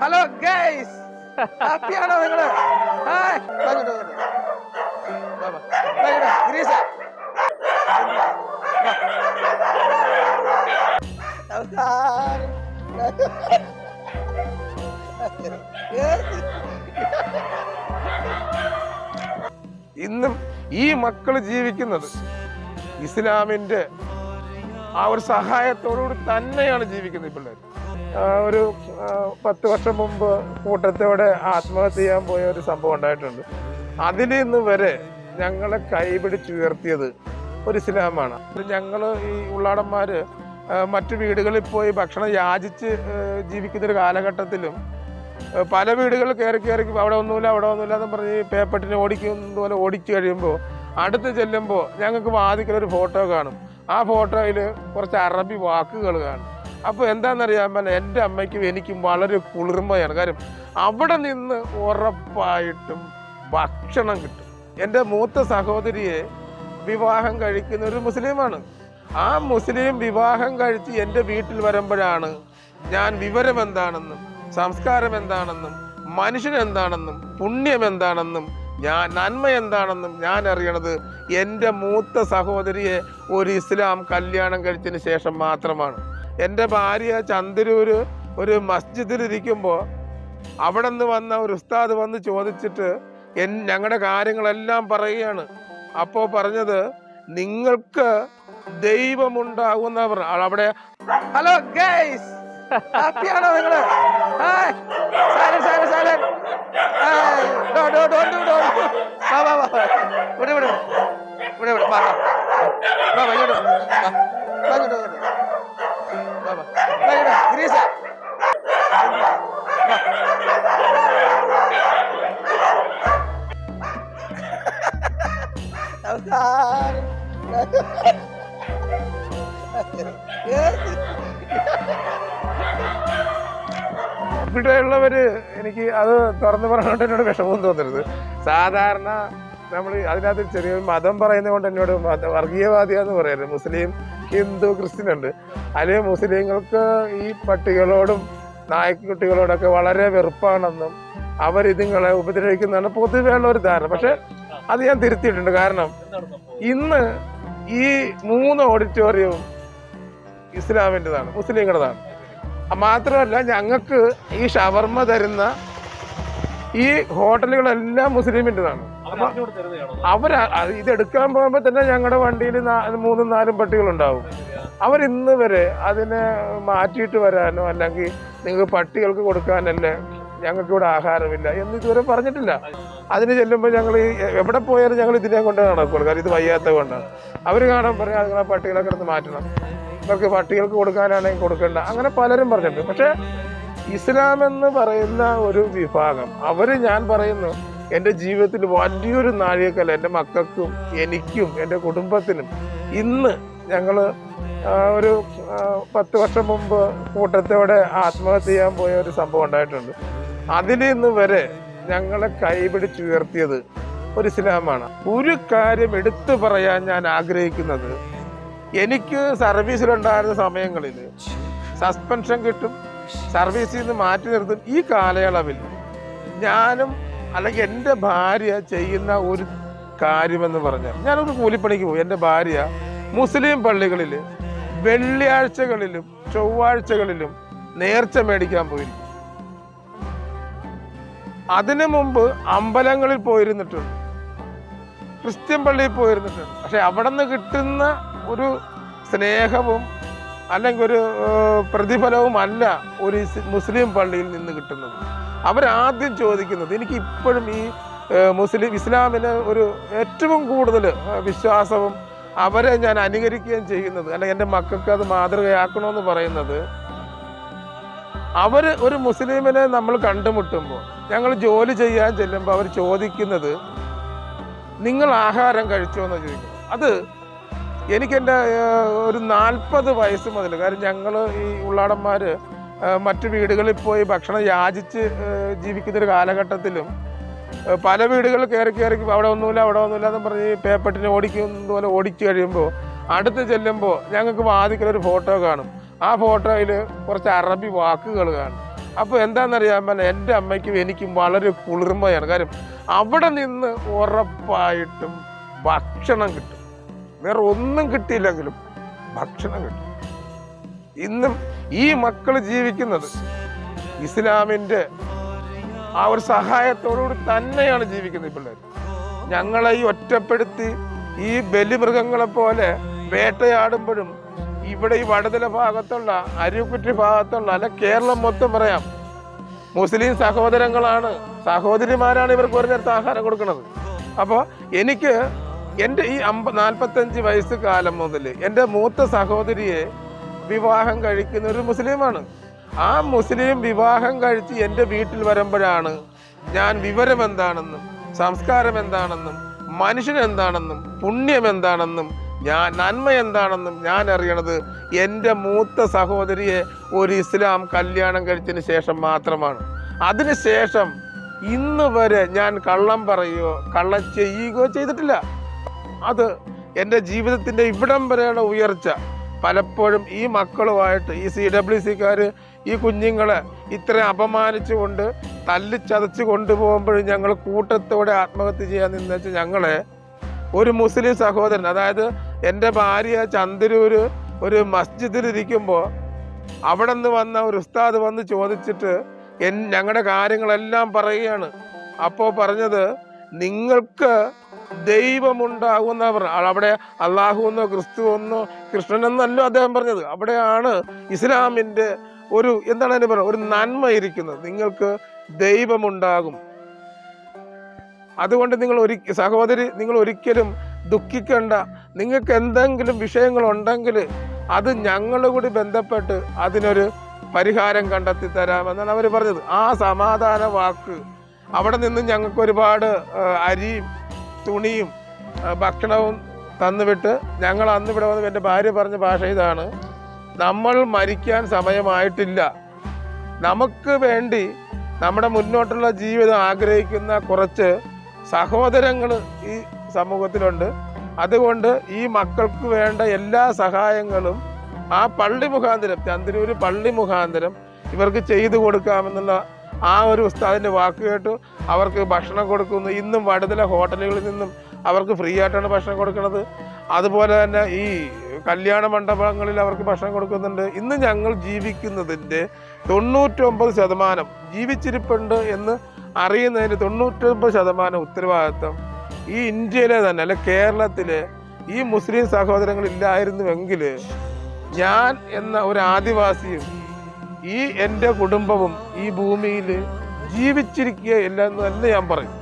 Hello guys. ഹാപ്പിയാണോ നിങ്ങൾ. ഇന്നും ഈ മക്കൾ ജീവിക്കുന്നത് ഇസ്ലാമിന്റെ ആ ഒരു സഹായത്തോടുകൂടി തന്നെയാണ് ജീവിക്കുന്നത് ഈ പിള്ളേർ ഒരു പത്ത് വർഷം മുമ്പ് കൂട്ടത്തോടെ ആത്മഹത്യ ചെയ്യാൻ പോയ ഒരു സംഭവം ഉണ്ടായിട്ടുണ്ട്. അതിൽ നിന്ന് വരെ ഞങ്ങളെ കൈപിടിച്ചുയർത്തിയത് ഒരു ഇസ്ലാമാണ് ഞങ്ങൾ ഈ ഉള്ളാടന്മാര് മറ്റു വീടുകളിൽ പോയി ഭക്ഷണം യാചിച്ച് ജീവിക്കുന്നൊരു കാലഘട്ടത്തിലും പല വീടുകളിൽ കയറി കയറി അവിടെ ഒന്നുമില്ല അവിടെ ഒന്നുമില്ല എന്ന് പറഞ്ഞ് ഈ പേപ്പട്ടിനെ ഓടിക്കുന്നത് പോലെ ഓടിച്ചു കഴിയുമ്പോൾ അടുത്ത് ചെല്ലുമ്പോൾ ഞങ്ങൾക്ക് വാതിക്കൽ ഒരു ഫോട്ടോ കാണും. ആ ഫോട്ടോയിൽ കുറച്ച് അറബി വാക്കുകൾ കാണും. അപ്പോൾ എന്താണെന്നറിയാൻ പറ്റില്ല. എന്റെ അമ്മയ്ക്കും എനിക്കും വളരെ കുളിർമയാണ്. കാര്യം അവിടെ നിന്ന് ഉറപ്പായിട്ടും ഭക്ഷണം കിട്ടും. എന്റെ മൂത്ത സഹോദരിയെ വിവാഹം കഴിക്കുന്ന ഒരു മുസ്ലിമാണ്. ആ മുസ്ലിം വിവാഹം കഴിച്ച് എന്റെ വീട്ടിൽ വരുമ്പോഴാണ് ഞാൻ വിവരം എന്താണെന്നും സംസ്കാരം എന്താണെന്നും മനുഷ്യൻ എന്താണെന്നും പുണ്യം എന്താണെന്നും ഞാൻ നന്മ എന്താണെന്നും ഞാൻ അറിയണത് എന്റെ മൂത്ത സഹോദരിയെ ഒരു ഇസ്ലാം കല്യാണം കഴിച്ചതിന് ശേഷം മാത്രമാണ്. എന്റെ ഭാര്യ ചന്ദ്രൂര് ഒരു മസ്ജിദിലിരിക്കുമ്പോൾ അവിടെ നിന്ന് വന്ന ഒരു ഉസ്താദ് വന്ന് ചോദിച്ചിട്ട് എൻ ഞങ്ങളുടെ കാര്യങ്ങളെല്ലാം പറയുകയാണ്. അപ്പോൾ പറഞ്ഞത് നിങ്ങൾക്ക് ദൈവമുണ്ടാകുന്നവർ അവിടെ ഹലോ ഗൈസ് ഹാപ്പിയാണോ ഇവിടെയുള്ളവര് എനിക്ക് അത് തുറന്നു പറഞ്ഞുകൊണ്ട് എന്നോട് വിഷമം തോന്നരുത്. സാധാരണ നമ്മൾ അതിനകത്ത് ചെറിയ മതം പറയുന്നത് കൊണ്ട് എന്നോട് വർഗീയവാദിയാന്ന് പറയരുത്. മുസ്ലിം ഹിന്ദു ക്രിസ്ത്യൻ ഉണ്ട്. അതിൽ മുസ്ലിങ്ങൾക്ക് ഈ പട്ടികളോടും നായ്ക്കുട്ടികളോടൊക്കെ വളരെ വെറുപ്പാണെന്നും അവരിതുങ്ങളെ ഉപദ്രവിക്കുന്നതാണ് പൊതുവെയുള്ള ഒരു ധാരണ. പക്ഷെ അത് ഞാൻ തിരുത്തിയിട്ടുണ്ട്. കാരണം ഇന്ന് ഈ മൂന്ന് ഓഡിറ്റോറിയവും ഇസ്ലാമിന്റെതാണ് മുസ്ലിങ്ങളുടെതാണ്. മാത്രമല്ല ഞങ്ങൾക്ക് ഈ ഷവർമ്മ തരുന്ന ഈ ഹോട്ടലുകളെല്ലാം മുസ്ലിമിന്റെതാണ്. അവർ ഇതെടുക്കാൻ പോകുമ്പോൾ തന്നെ ഞങ്ങളുടെ വണ്ടിയിൽ മൂന്നും നാലും പട്ടികളുണ്ടാവും. അവർ ഇന്ന് വരെ അതിനെ മാറ്റിയിട്ട് വരാനോ അല്ലെങ്കിൽ നിങ്ങൾക്ക് പട്ടികൾക്ക് കൊടുക്കാനല്ലേ ഞങ്ങൾക്ക് ഇവിടെ ആഹാരമില്ല എന്ന് ഇതുവരെ പറഞ്ഞിട്ടില്ല. അതിന് ചെല്ലുമ്പോൾ ഞങ്ങൾ എവിടെ പോയാലും ഞങ്ങൾ ഇതിനെ കൊണ്ട് നടക്കുള്ളൂ. കാരണം ഇത് വയ്യാത്ത കൊണ്ടാണ്. അവർ കാണാൻ പറയാം അതുങ്ങളെ പട്ടികളെ കിടന്ന് മാറ്റണം. ഇവർക്ക് പട്ടികൾക്ക് കൊടുക്കാനാണെങ്കിൽ കൊടുക്കേണ്ട. അങ്ങനെ പലരും പറഞ്ഞിട്ടുണ്ട്. പക്ഷേ ഇസ്ലാം എന്ന് പറയുന്ന ഒരു വിഭാഗം അവർ ഞാൻ പറയുന്നു എന്റെ ജീവിതത്തിൽ വലിയൊരു നാഴികക്കല്ല എന്റെ മക്കൾക്കും എനിക്കും എന്റെ കുടുംബത്തിനും ഇന്ന് ഞങ്ങൾ ഒരു ആ, പത്ത് വർഷം മുമ്പ് കൂട്ടത്തോടെ ആത്മഹത്യ ചെയ്യാൻ പോയ ഒരു സംഭവം ഉണ്ടായിട്ടുണ്ട്. അതിൽ നിന്ന് വരെ ഞങ്ങളെ കൈപിടിച്ചുയർത്തിയത് ഒരു ഇസ്ലാമാണ് ഒരു കാര്യം എടുത്തു പറയാൻ ഞാൻ ആഗ്രഹിക്കുന്നത് എനിക്ക് സർവീസിലുണ്ടായിരുന്ന സമയങ്ങളിൽ സസ്പെൻഷൻ കിട്ടും സർവീസിൽ നിന്ന് മാറ്റി നിർത്തും ഈ കാലയളവിൽ ഞാനും അല്ലെങ്കിൽ എന്റെ ഭാര്യ ചെയ്യുന്ന ഒരു കാര്യമെന്ന് പറഞ്ഞാൽ ഞാനൊരു കൂലിപ്പണിക്ക് പോകും എന്റെ ഭാര്യ മുസ്ലിം പള്ളികളിൽ വെള്ളിയാഴ്ചകളിലും ചൊവ്വാഴ്ചകളിലും നേർച്ച മേടിക്കാൻ പോയിരിക്കും അതിനു മുമ്പ് അമ്പലങ്ങളിൽ പോയിരുന്നിട്ടുണ്ട്. ക്രിസ്ത്യൻ പള്ളിയിൽ പോയിരുന്നിട്ടുണ്ട്. പക്ഷെ അവിടെ നിന്ന് കിട്ടുന്ന ഒരു സ്നേഹവും അല്ലെങ്കിൽ ഒരു പ്രതിഫലവും അല്ല ഒരു മുസ്ലിം പള്ളിയിൽ നിന്ന് കിട്ടുന്നത്. അവരാദ്യം ചോദിക്കുന്നത് എനിക്ക് ഇപ്പോഴും ഈ മുസ്ലിം ഇസ്ലാമിന് ഒരു ഏറ്റവും കൂടുതൽ വിശ്വാസവും അവരെ ഞാൻ അനുകരിക്കുകയും ചെയ്യുന്നത് അല്ലെങ്കിൽ എന്റെ മക്കൾക്ക് അത് മാതൃകയാക്കണമെന്ന് പറയുന്നത് അവർ ഒരു മുസ്ലിമിനെ നമ്മൾ കണ്ടുമുട്ടുമ്പോൾ ഞങ്ങൾ ജോലി ചെയ്യാൻ ചെല്ലുമ്പോൾ അവർ ചോദിക്കുന്നത് നിങ്ങൾ ആഹാരം കഴിച്ചോ എന്ന് ചോദിക്കും അത് എനിക്കെന്റെ ഒരു നാൽപ്പത് വയസ്സ് മുതൽ കാരണം ഞങ്ങൾ ഈ ഉള്ളാടന്മാർ മറ്റു വീടുകളിൽ പോയി ഭക്ഷണം യാചിച്ച് ജീവിക്കുന്നൊരു കാലഘട്ടത്തിലും പല വീടുകളിൽ കയറി കയറി അവിടെ ഒന്നുമില്ല അവിടെ ഒന്നുമില്ല എന്ന് പറഞ്ഞ് ഈ ഓടിക്കുന്നത് പോലെ ഓടിച്ചു കഴിയുമ്പോൾ അടുത്ത് ചെല്ലുമ്പോൾ ഞങ്ങൾക്ക് വാദിക്കലൊരു ഫോട്ടോ കാണും. ആ ഫോട്ടോയിൽ കുറച്ച് അറബി വാക്കുകൾ കാണും. അപ്പോൾ എന്താണെന്നറിയാൻ പറ്റില്ല എന്റെ അമ്മയ്ക്കും എനിക്കും വളരെ കുളിർമയാണ്. കാര്യം അവിടെ നിന്ന് ഉറപ്പായിട്ടും ഭക്ഷണം കിട്ടും. വേറെ ഒന്നും കിട്ടിയില്ലെങ്കിലും ഭക്ഷണം കിട്ടും. ഇന്നും ഈ മക്കൾ ജീവിക്കുന്നത് ഇസ്ലാമിന്റെ ആ ഒരു സഹായത്തോടുകൂടി തന്നെയാണ് ജീവിക്കുന്നത് ഈ പിള്ളേർ ഞങ്ങളെ ഈ ഒറ്റപ്പെടുത്തി ഈ ബലിമൃഗങ്ങളെ പോലെ വേട്ടയാടുമ്പോഴും ഇവിടെ ഈ വടതല ഭാഗത്തുള്ള അരുക്കുറ്റി ഭാഗത്തുള്ള അല്ല കേരളം മൊത്തം പറയാം. മുസ്ലിം സഹോദരങ്ങളാണ്. സഹോദരിമാരാണ് ഇവർക്ക് ഒരു നേരത്തെ ആഹാരം കൊടുക്കുന്നത്. അപ്പോൾ എനിക്ക് എന്റെ ഈ അമ്പ നാൽപ്പത്തഞ്ച് വയസ്സ് കാലം മുതൽ എന്റെ മൂത്ത സഹോദരിയെ വിവാഹം കഴിക്കുന്ന ഒരു മുസ്ലിമാണ്. ആ മുസ്ലിം വിവാഹം കഴിച്ച് എന്റെ വീട്ടിൽ വരുമ്പോഴാണ് ഞാൻ വിവരം എന്താണെന്നും സംസ്കാരം എന്താണെന്നും മനുഷ്യൻ എന്താണെന്നും പുണ്യം എന്താണെന്നും ഞാൻ നന്മ എന്താണെന്നും ഞാൻ അറിയണത് എന്റെ മൂത്ത സഹോദരിയെ ഒരു ഇസ്ലാം കല്യാണം കഴിച്ചതിന് ശേഷം മാത്രമാണ്. അതിനുശേഷം ഇന്ന് വരെ ഞാൻ കള്ളം പറയുകയോ കള്ളം ചെയ്യുകയോ ചെയ്തിട്ടില്ല. അത് എന്റെ ജീവിതത്തിന്റെ ഇവിടം വരെയുള്ള ഉയർച്ച. പലപ്പോഴും ഈ മക്കളുമായിട്ട് ഈ സി ഡബ്ല്യു സിക്കാർ ഈ കുഞ്ഞുങ്ങളെ ഇത്രയും അപമാനിച്ചുകൊണ്ട് തല്ലിച്ചതച്ച് കൊണ്ടുപോകുമ്പോഴും ഞങ്ങൾ കൂട്ടത്തോടെ ആത്മഹത്യ ചെയ്യാൻ നിന്നുവെച്ച് ഞങ്ങളെ ഒരു മുസ്ലിം സഹോദരൻ അതായത് എന്റെ ഭാര്യ ചന്ദ്രൂര് ഒരു മസ്ജിദിലിരിക്കുമ്പോൾ അവിടെ നിന്ന് വന്ന ഒരു ഉസ്താദ് വന്ന് ചോദിച്ചിട്ട് എൻ ഞങ്ങളുടെ കാര്യങ്ങളെല്ലാം പറയുകയാണ്. അപ്പോൾ പറഞ്ഞത് നിങ്ങൾക്ക് ദൈവമുണ്ടാകുന്നവർ അവിടെ അള്ളാഹു എന്നോ ക്രിസ്തു എന്നോ കൃഷ്ണനെന്നല്ലോ അദ്ദേഹം പറഞ്ഞത്. അവിടെയാണ് ഇസ്ലാമിന്റെ ഒരു എന്താണ് അതിന് പറയുക ഒരു നന്മ ഇരിക്കുന്നത്. നിങ്ങൾക്ക് ദൈവമുണ്ടാകും. അതുകൊണ്ട് നിങ്ങൾ ഒരു സഹോദരി നിങ്ങൾ ഒരിക്കലും ദുഃഖിക്കേണ്ട. നിങ്ങൾക്ക് എന്തെങ്കിലും വിഷയങ്ങളുണ്ടെങ്കിൽ അത് ഞങ്ങൾ കൂടി ബന്ധപ്പെട്ട് അതിനൊരു പരിഹാരം കണ്ടെത്തി തരാമെന്നാണ് അവർ പറഞ്ഞത്. ആ സമാധാന വാക്ക്. അവിടെ നിന്ന് ഞങ്ങൾക്ക് ഒരുപാട് അരിയും തുണിയും ഭക്ഷണവും തന്നുവിട്ട് ഞങ്ങൾ അന്ന് ഇവിടെ വന്ന് എന്റെ ഭാര്യ പറഞ്ഞ ഭാഷ ഇതാണ്. നമ്മൾ മരിക്കാൻ സമയമായിട്ടില്ല. നമുക്ക് വേണ്ടി നമ്മുടെ മുന്നോട്ടുള്ള ജീവിതം ആഗ്രഹിക്കുന്ന കുറച്ച് സഹോദരങ്ങൾ ഈ സമൂഹത്തിലുണ്ട്. അതുകൊണ്ട് ഈ മക്കൾക്ക് വേണ്ട എല്ലാ സഹായങ്ങളും ആ പള്ളി മുഖാന്തരം ചന്ദ്രൂര് പള്ളി മുഖാന്തരം ഇവർക്ക് ചെയ്തു കൊടുക്കാമെന്നുള്ള ആ ഒരു ഉസ്താദിന്റെ വാക്ക് കേട്ടു. അവർക്ക് ഭക്ഷണം കൊടുക്കുന്നു. ഇന്നും വടുതല ഹോട്ടലുകളിൽ നിന്നും അവർക്ക് ഫ്രീ ആയിട്ടാണ് ഭക്ഷണം കൊടുക്കുന്നത്. അതുപോലെ തന്നെ ഈ കല്യാണ മണ്ഡപങ്ങളിൽ അവർക്ക് ഭക്ഷണം കൊടുക്കുന്നുണ്ട്. ഇന്ന് ഞങ്ങൾ ജീവിക്കുന്നതിന്റെ തൊണ്ണൂറ്റൊമ്പത് ശതമാനം ജീവിച്ചിരിപ്പുണ്ട് എന്ന് അറിയുന്നതിന് തൊണ്ണൂറ്റൊമ്പത് ശതമാനം ഉത്തരവാദിത്വം ഈ ഇന്ത്യയിലെ തന്നെ അല്ലെ കേരളത്തിലെ ഈ മുസ്ലിം സഹോദരങ്ങൾ ഇല്ലായിരുന്നുവെങ്കിൽ ഞാൻ എന്ന ഒരു ആദിവാസിയും ഈ എന്റെ കുടുംബവും ഈ ഭൂമിയിൽ ജീവിച്ചിരിക്കുകയില്ല എന്ന് തന്നെ ഞാൻ പറയും.